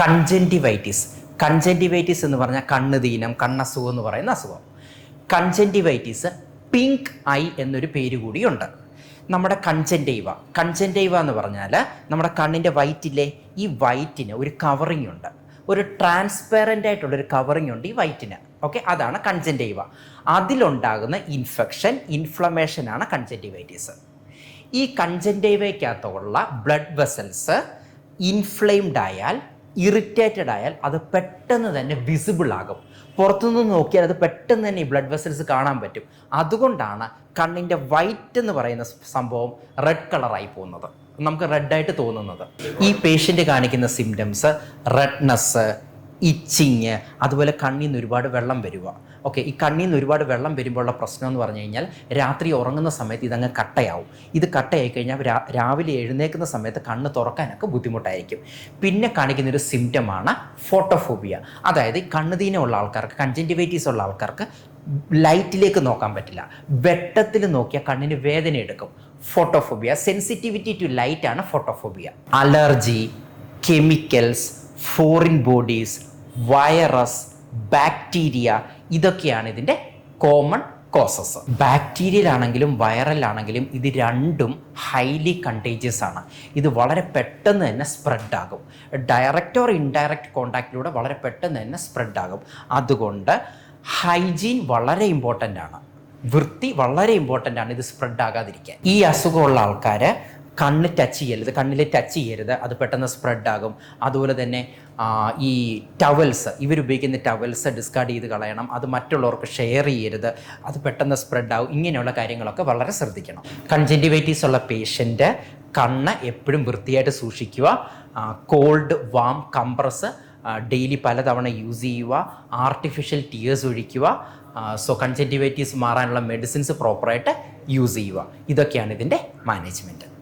Conjunctivitis. Conjunctivitis എന്ന് പറഞ്ഞാൽ കണ്ണുദീനം കണ്ണസുഖം എന്ന് പറയുന്ന അസുഖം. കൺജന്റിവൈറ്റിസ് പിങ്ക് ഐ എന്നൊരു പേര് കൂടിയുണ്ട്. നമ്മുടെ കൺജന്റൈവ. കൺജന്റൈവ എന്ന് പറഞ്ഞാൽ നമ്മുടെ കണ്ണിന്റെ വൈറ്റിലെ ഈ വൈറ്റിന് ഒരു കവറിങ് ഉണ്ട്. ഒരു ട്രാൻസ്പെറന്റ് ആയിട്ടുള്ളൊരു കവറിങ് ഉണ്ട് ഈ വൈറ്റിന്. ഓക്കെ അതാണ് കൺജന്റൈവ. അതിലുണ്ടാകുന്ന ഇൻഫെക്ഷൻ ഇൻഫ്ലമേഷനാണ് കൺജന്റിവൈറ്റിസ്. ഈ കൺജന്റൈവയ്ക്കകത്തുള്ള ബ്ലഡ് വെസൽസ് ഇൻഫ്ലെയിംഡ് ആയാൽ ഇറിറ്റേറ്റഡ് ആയാൽ അത് പെട്ടെന്ന് തന്നെ വിസിബിൾ ആകും. പുറത്തുനിന്ന് നോക്കിയാൽ അത് പെട്ടെന്ന് തന്നെ ഈ ബ്ലഡ് വെസൽസ് കാണാൻ പറ്റും. അതുകൊണ്ടാണ് കണ്ണിന്റെ വൈറ്റ് എന്ന് പറയുന്ന സംഭവം റെഡ് കളറായി പോകുന്നത്. നമുക്ക് റെഡായിട്ട് തോന്നുന്നത്. ഈ പേഷ്യന്റ് കാണിക്കുന്ന സിംറ്റംസ് റെഡ്നെസ് ഇച്ചിങ് അതുപോലെ കണ്ണിൽ നിന്ന് ഒരുപാട് വെള്ളം വരിക ഓക്കെ ഈ കണ്ണിൽ നിന്ന് ഒരുപാട് വെള്ളം വരുമ്പോഴുള്ള പ്രശ്നം എന്ന് പറഞ്ഞു കഴിഞ്ഞാൽ രാത്രി ഉറങ്ങുന്ന സമയത്ത് ഇതങ്ങ് കട്ടയാവും. ഇത് കട്ടയായി കഴിഞ്ഞാൽ രാവിലെ എഴുന്നേൽക്കുന്ന സമയത്ത് കണ്ണ് തുറക്കാനൊക്കെ ബുദ്ധിമുട്ടായിരിക്കും. പിന്നെ കാണിക്കുന്ന ഒരു സിംറ്റമാണ് ഫോട്ടോഫോബിയ അതായത് കണ്ണുദീനമുള്ള ആൾക്കാർക്ക് കൺജന്റിവൈറ്റീസ് ഉള്ള ആൾക്കാർക്ക് ലൈറ്റിലേക്ക് നോക്കാൻ പറ്റില്ല. വെട്ടത്തിൽ നോക്കിയാൽ കണ്ണിന് വേദന എടുക്കും. ഫോട്ടോഫോബിയ സെൻസിറ്റിവിറ്റി ടു ലൈറ്റ് ആണ് photophobia allergy chemicals foreign bodies virus bacteria ഇതൊക്കെയാണ് ഇതിന്റെ കോമൺ കോസസ്. ബാക്ടീരിയൽ ആണെങ്കിലും വൈറൽ ആണെങ്കിലും ഇത് രണ്ടും ഹൈലി കണ്ടേജിയസ് ആണ്. ഇത് വളരെ പെട്ടെന്ന് തന്നെ സ്പ്രെഡ് ആകും. ഡയറക്റ്റ് ഓർ ഇൻഡയറക്റ്റ് കോണ്ടാക്റ്റിലൂടെ വളരെ പെട്ടെന്ന് തന്നെ സ്പ്രെഡ് ആകും. അതുകൊണ്ട് ഹൈജീൻ വളരെ ഇമ്പോർട്ടന്റ് ആണ്. വൃത്തി വളരെ ഇമ്പോർട്ടന്റ് ആണ് ഇത് സ്പ്രെഡ് ആകാതിരിക്കാൻ. ഈ അസുഖമുള്ള ആൾക്കാർ കണ്ണ് ടച്ച് ചെയ്യരുത്. കണ്ണിൽ ടച്ച് ചെയ്യരുത്. അത് പെട്ടെന്ന് സ്പ്രെഡ് ആകും. അതുപോലെ തന്നെ ഈ ടവൽസ് ഇവരുപയോഗിക്കുന്ന ടവൽസ് ഡിസ്കാർഡ് ചെയ്ത് കളയണം. അത് മറ്റുള്ളവർക്ക് ഷെയർ ചെയ്യരുത്. അത് പെട്ടെന്ന് സ്പ്രെഡ് ആകും ഇങ്ങനെയുള്ള കാര്യങ്ങളൊക്കെ വളരെ ശ്രദ്ധിക്കണം. കൺജന്റിവൈറ്റീസ് ഉള്ള പേഷ്യന്റ് കണ്ണ് എപ്പോഴും വൃത്തിയായിട്ട് സൂക്ഷിക്കുക. കോൾഡ് വാം കംപ്രസ് ഡെയിലി പലതവണ യൂസ് ചെയ്യുക. ആർട്ടിഫിഷ്യൽ ടിയേഴ്സ് ഒഴിക്കുക. സോ കൺജന്റിവൈറ്റീസ് മാറാനുള്ള മെഡിസിൻസ് പ്രോപ്പറായിട്ട് യൂസ് ചെയ്യുക. ഇതൊക്കെയാണ് ഇതിന്റെ മാനേജ്മെന്റ്